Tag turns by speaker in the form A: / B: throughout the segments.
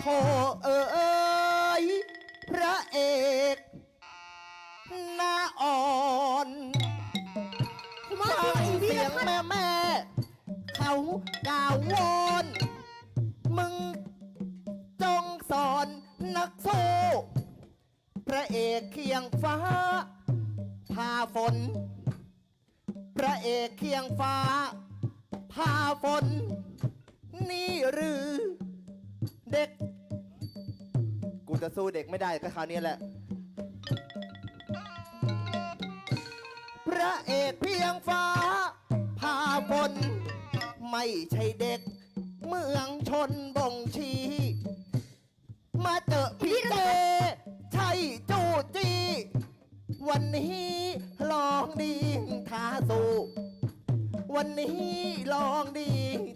A: โทเอ๋ยพระเอกหน้าอ่อน
B: มา
A: ฟังเสียงแม่แม่เขากล่าววอนมึงจงสอนนักสู้พระเอกเคียงฟ้าพาฝน พระเอกเคียงฟ้าพาฝน นี่หรือ เด็ก กูจะสู้เด็กไม่ได้ก็คราวนี้แหละ พระเอกเพียงฟ้าพาฝนไม่ใช่เด็ก เมืองชนบ่งชี้มาเจอพี่เจใช่จูจี วันนี้ลองดีท้าสู้ วันนี้ลองดี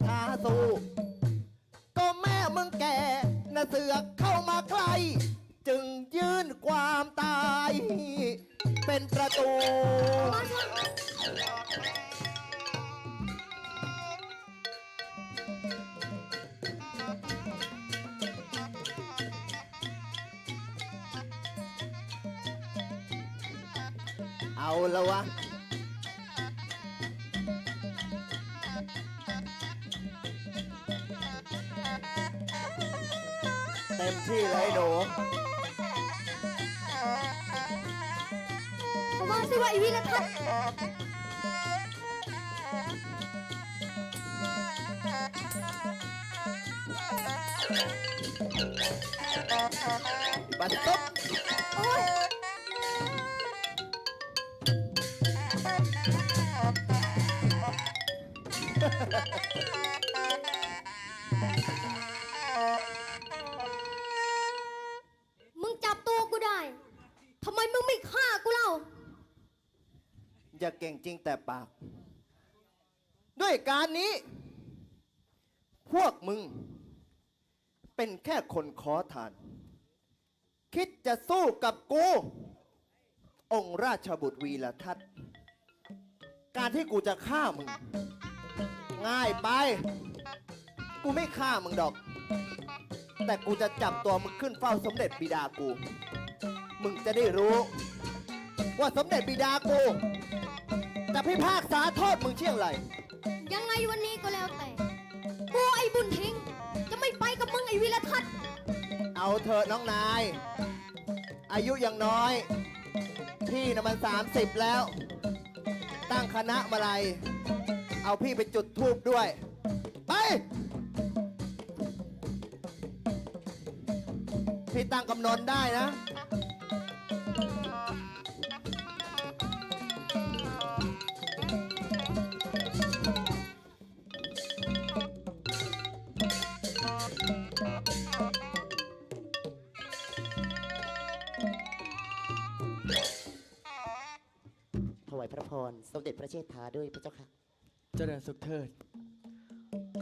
A: ท้าสู้ แม่มึงแก่นะเสือกเข้ามาใกล้จึงยื่นความตาย เป็นประตู เอาละวะ ต็มที่เลยหนู
B: มาสิว่าไอ้วีรพัฒน์
A: บัดตุ๊บ
B: โอ้ย
A: อย่าเก่งจริงแต่ปาก ด้วยการนี้ พวกมึง เป็นแค่คนขอทาน คิดจะสู้กับกู องค์ราชบุตรวีรทัตการที่กูจะฆ่ามึง ง่ายไป กูไม่ฆ่ามึงดอก แต่กูจะจับตัวมึงขึ้นเฝ้าสมเด็จบิดากู มึงจะได้รู้ว่าสมเด็จบิดากู จะพิพากษาโทษมึงเช่นไร
B: ยังไงวันนี้ก็แล้วแต่กูไอ้บุญทิ้ง จะไม่ไปกับมึงไอ้วีรทัศน์
A: เอาเถอะน้องนาย อายุยังน้อย พี่นะมัน 30 แล้ว ตั้งคณะมาลัย เอาพี่ไปจุดทูบด้วย ไป พี่ตั้งกำนนได้นะ
C: ระพร สมเด็จพระเชษฐาด้วยพระเจ้าค่ะ
D: เจริญสุขเถิด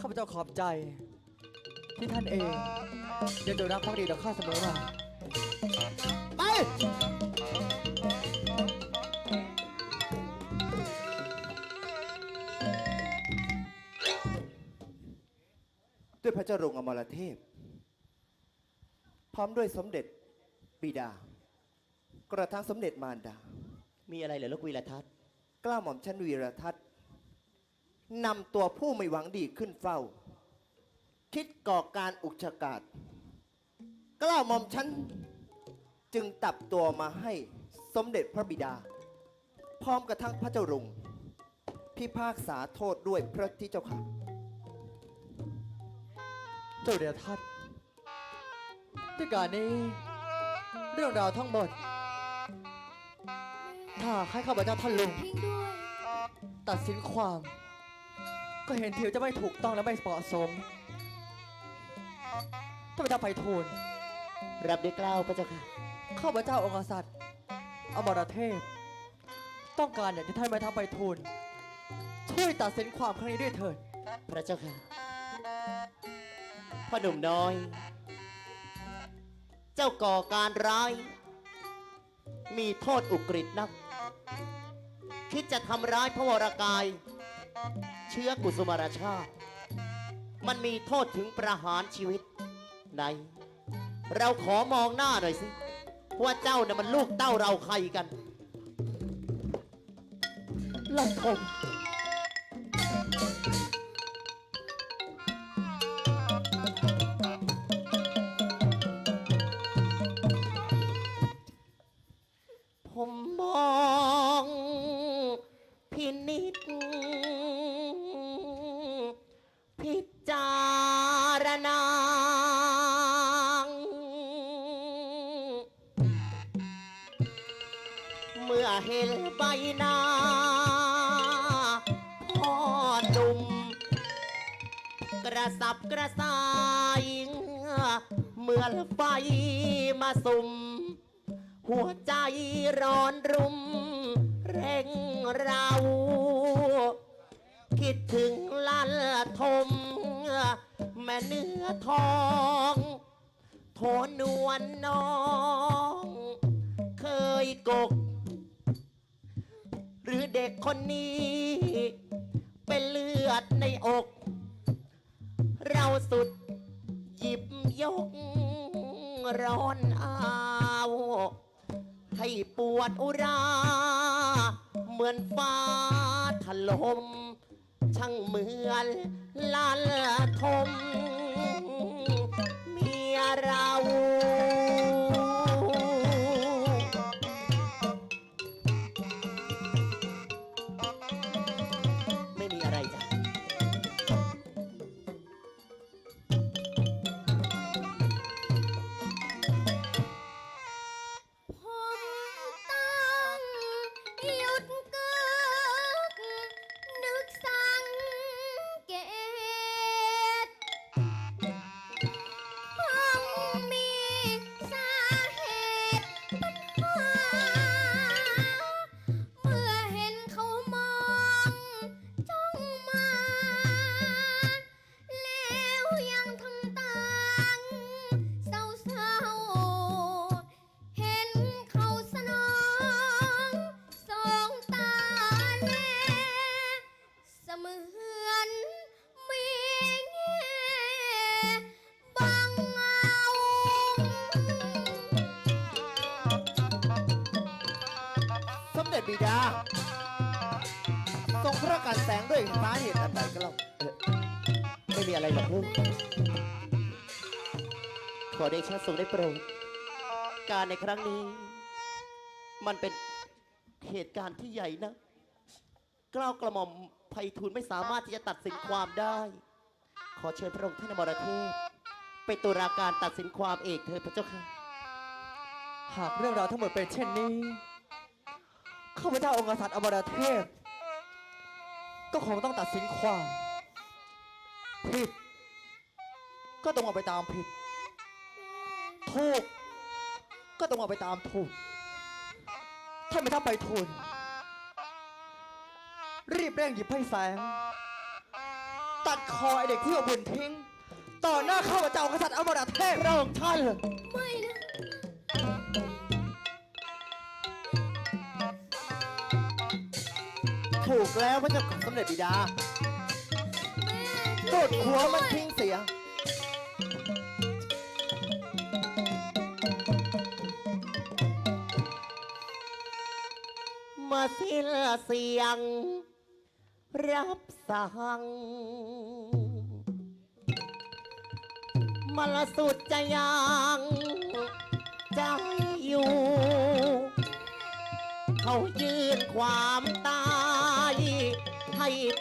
D: ข้าพเจ้าขอบใจ ที่ท่านเองยังดูรักภักดีต่อข้าเสมอมา
A: ไป ด้วยพระเจ้ารงค์อมรเทพ พร้อมด้วยสมเด็จบิดา กระทั่งสมเด็จมารดา
C: มีอะไรเหรอลูกวีรทัศน์
A: กล้าหม่อมชันวีรทัตน์นำตัวผู้ไม่หวังดีขึ้นเฝ้า คิดก่อการอุกชากาศกล้าหม่อมชันจึงตับตัวมาให้สมเด็จพระบิดา พร้อมกระทั่งพระเจ้ารุง พิพากษาโทษด้วยพระที่เจ้าค่ะ
D: เจ้าเดียทัศน์ด้วยการนี้ เรื่องราวทั้งหมด ถ้าให้ข้าพเจ้าท่านลุง
B: ทิ้งด้วย
D: ตัดสินความ ก็เห็นทีจะไม่ถูกต้องและไม่เหมาะสมท่านพระเจ้าไปทูล
C: รับด้วยเกล้าวพระเจ้าค่ะ
D: ข้าพเจ้าองค์กษัตริย์อมรเทพ ต้องการอยากจะท่านมาทำไปทูลช่วยตัดสินความครั้งนี้ด้วยเถิด
C: พระเจ้าค่ะ พ่อหนุ่มน้อย เจ้าก่อการร้าย มีโทษอุกฤษนัก คิดจะทำร้ายพระวรากาย เชื้อกุสุมารชาติ มันมีโทษถึงประหารชีวิตไหน เราขอมองหน้าหน่อยสิว่าเจ้าเนี่ยมันลูกเต้าเราใครกัน
D: ลังคม
C: พิจพิจารณาเมื่อเห็นใบหน้าพ่อหนุ่มกระสับกระส่ายเมื่อไฟมาสุ่มหัวใจร้อนรุม เร่งเรา คิดถึงลันทม แม่เนื้อทอง โทนวลน้อง เคยกก หรือเด็กคนนี้ เป็นเลือดในอก เราสุดหยิบยก ร้อนอาวให้ปวดอุรา เหมือนฟ้าถล่ม ช่างเหมือนลานทม
B: ทรง
A: พระการแสงด้วยสาเหตุอันใดก็เล่า
C: ไม่มีอะไรหรอกลูก ขอเดชะทรงได้โปรดการในครั้งนี้ มันเป็นเหตุการณ์ที่ใหญ่นะเกล้าวกระหม่อมไพฑูรย์ไม่สามารถที่จะตัดสินความได้ ขอเชิญพระองค์ท่านมรเทพเป็นตุลาการตัดสินความเอกเถิดพระเจ้าค่ะ
D: หากเรื่องราวทั้งหมดเป็นเช่นนี้ ข้าพเจ้าองค์กษัตริย์อมรเทพ ก็คงต้องตัดสินความผิด ก็ต้องเอาไปตามผิดถูกก็ต้องเอาไปตามถูกท่านไม่ทำไปทุน รีบเร่งหยิบให้แสง ตัดคอไอเด็กที่เอาบุญทิ้ง ต่อหน้าข้าพเจ้ากษัตริย์อมรเทพพระองค์ท่าน
A: ถูกแล้วพระเจ้าของสมเด็จบิดา
B: แม่
A: โดดหัวมันทิ้งเสีย
C: มาสิ้นเสียง รับสั่งมาละสุดจะยังใจอยู่ เขายืนความตายให้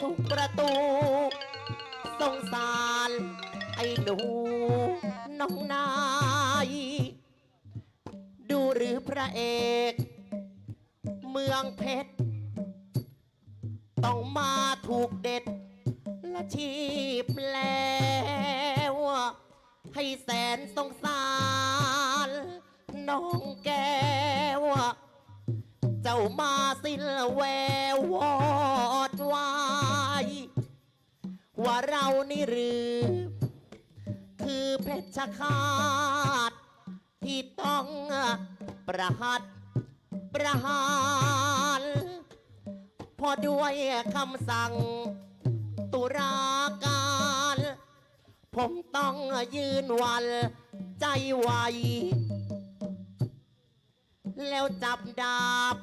C: ทุกประตู สงสารไอ้หนูน้องนาย ดูหรือพระเอก เมืองเพชร ต้องมาถูกเด็ดและชีพแล้วให้แสนสงสารน้องแก้ว เจ้ามาสิ้นแวววอดวาย ว่าเรานี่หรือ คือเพชรฆาตที่ต้องประหัตประหารพอด้วยคำสั่ง ตุลาการ ผมต้องยืนวันใจไวแล้วจับดาบ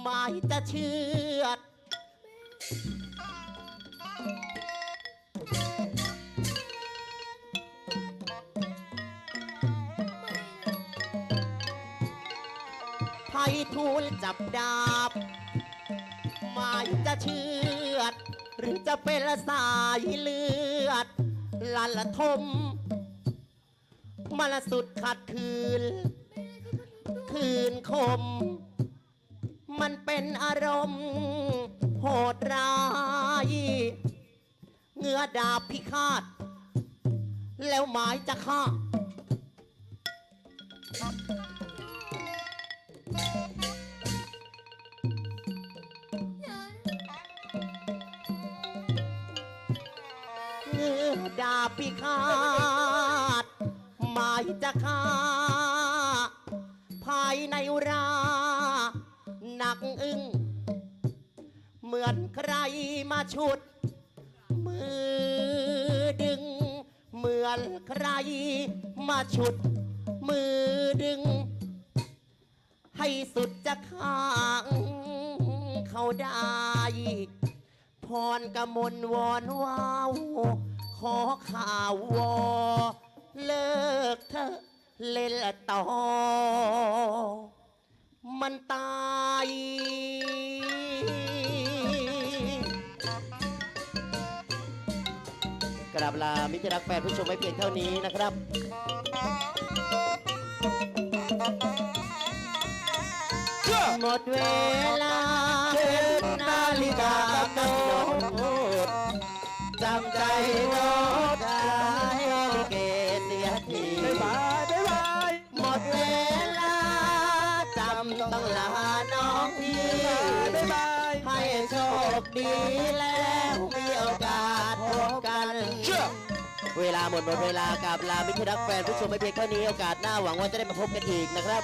C: หมายจะเชือด ทูลจับดาบ หมายจะเชือด หรือจะเป็นสายเลือด ลันละทมมันละสุดขัดคืน คืนคม มันเป็นอารมณ์โหดร้ายเงื้อดาบพิฆาต แล้วหมายจะฆ่า ดาบพิฆาตหมายจะฆ่า ภายในราหนักอึ้งเหมือนใครมาชุด มือดึง เหมือนใครมาชุด มือดึง ให้สุดจะข้างเขาได้พรกมลวอนว้าว ขอข่าววอเลิกเถอะเล่นต่อ มันตาย กราบลามิตรรักแฟนผู้ชมไว้เพียงเท่านี้นะครับ หมดเวลา ให้โชคดีแล้วมีโอกาสพบกันเวลาหมดหมดเวลากับลามิตรรักแฟนผู้ชมไม่เพียงเท่านี้โอกาสหน้าหวังว่าจะได้มาพบกันอีกนะครับ